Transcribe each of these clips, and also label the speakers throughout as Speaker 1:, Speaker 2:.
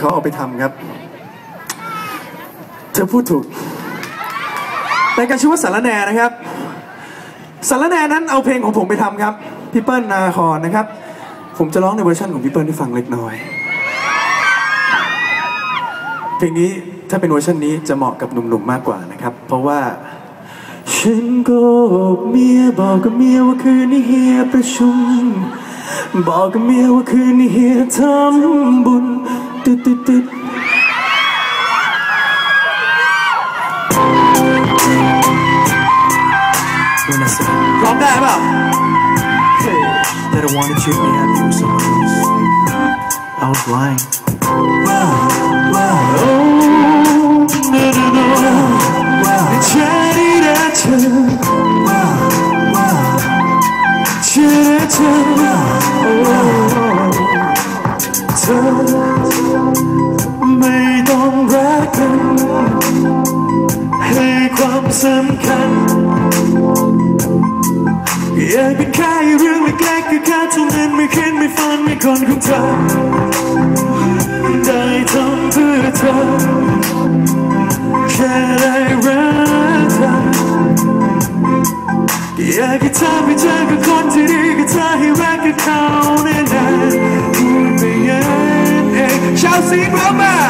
Speaker 1: เขาเอาไปทำครับ เธอพูดถูกรายการชื่อว่าสารแหนนะครับสารแหนนั้นเอาเพลงของผมไปทำครับพี่เปิ้ลนาคอนนะครับ ผมจะร้องในเวอร์ชันของพี่เปิ้ลให้ฟังเล็กน้อย เพลงนี้ถ้าเป็นเวอร์ชันนี้จะเหมาะกับหนุ่มๆมากกว่านะครับ เพราะว่า ฉันโกหกเมียบอกกับเมียว่าคืนนี้เฮียประชุม บอกกับเมียว่าคืนนี้เฮียทำบุญ When I drop that that I wanted to be happy with someone else. I was lying. อยากเป็นแค่เรื่องเล็กๆก็แค่เท่านั้นไม่คิดไม่ฝันไม่คนของเธอได้ทำเพื่อเธอแค่ได้รักเธออยากให้เธอไปเจอกับคนที่ดีกับเธอให้รักกับเขาแน่นานพูดไปงั้นเองชาวสีพร้อมมา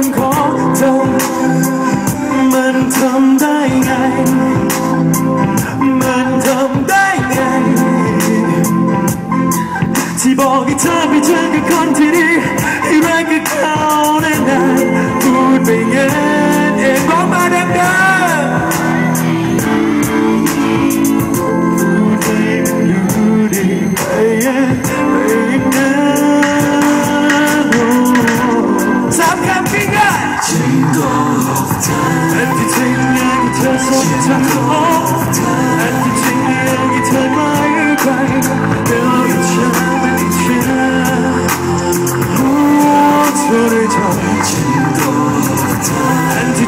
Speaker 1: คนขอเธอ มันทำได้ไง มันทำได้ไง ที่บอกให้เธอไปเจอกับคนที่ดีให้รักกับเขาแน่นานพูดไปงั้น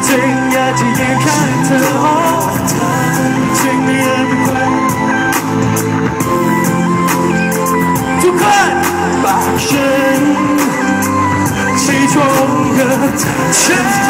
Speaker 1: จริงอยากจะยืนข้างเธอจริงไม่อยากเป็นใครทุกคนปากฉัน ไ